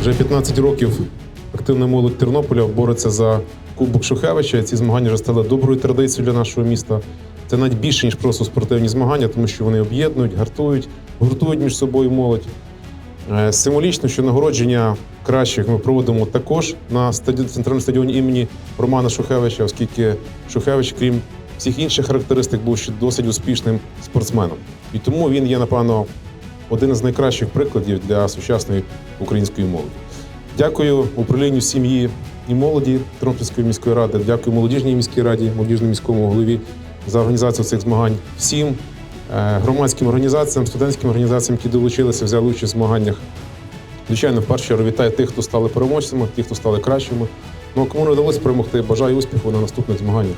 Вже 15 років активна молодь Тернополя бореться за Кубок Шухевича. Ці змагання вже стали доброю традицією для нашого міста. Це навіть більше, ніж просто спортивні змагання, тому що вони об'єднують, гартують, гуртують між собою молодь. Е, Символічно, що нагородження кращих ми проводимо також на центральному стадіоні імені Романа Шухевича, оскільки Шухевич, крім всіх інших характеристик, був ще досить успішним спортсменом. І тому він є, напевно, один із найкращих прикладів для сучасної української молоді. Дякую управлінню сім'ї і молоді Тернопільської міської ради. Дякую молодіжній міській раді, молодіжному міському голові за організацію цих змагань. Всім е, громадським організаціям, студентським організаціям, які долучилися, взяли участь в змаганнях. Звичайно, в першу вітаю тих, хто стали переможцями, тих, хто стали кращими. Ну а кому не вдалося перемогти, бажаю успіху на наступних змаганнях.